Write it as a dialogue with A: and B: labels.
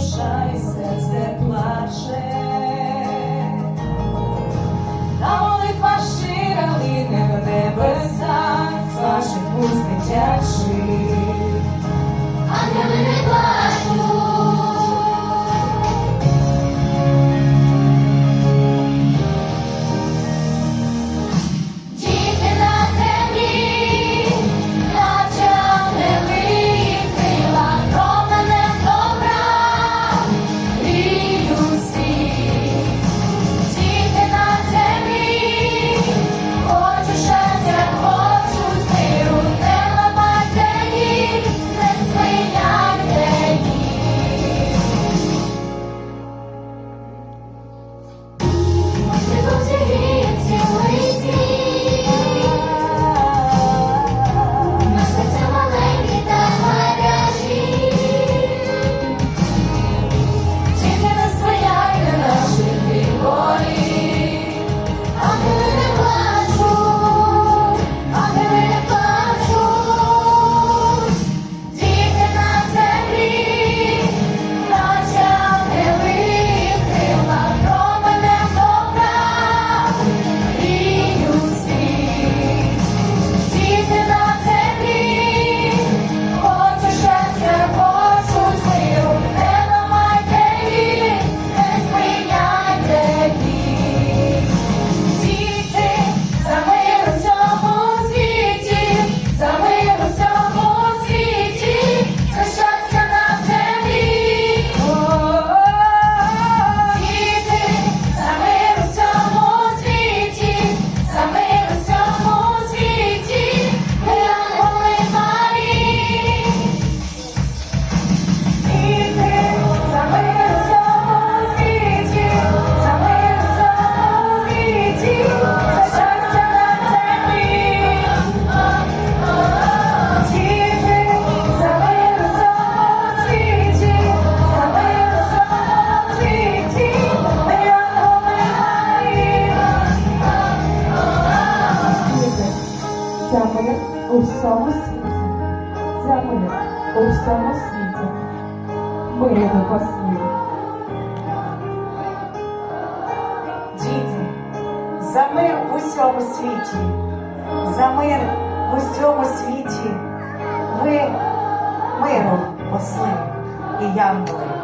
A: душа і серце плаче, та молитва шира не в небеса, з ваших уст дитячих.
B: моя у
C: всьому світі, ця моя у всьому світі, миру послів.
A: Діти, за мир в усьому світі, за мир в усьому світі, ви миру посли і янголи.